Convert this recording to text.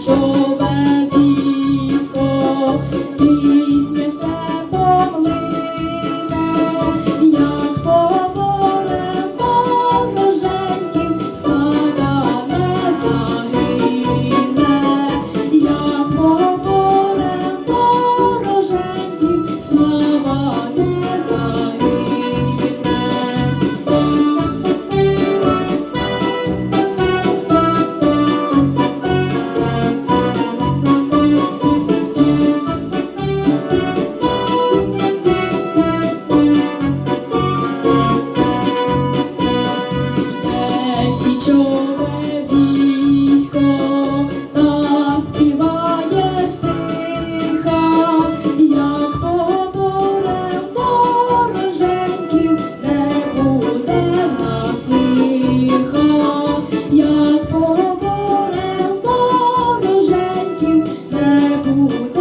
Кочове пісня степом лине, як поборе слава не загине, як поборе вороженьків, слава не загине. Січове військо співає стиха, як поборе вороженьків не буде нас лиха, як поборе не буде.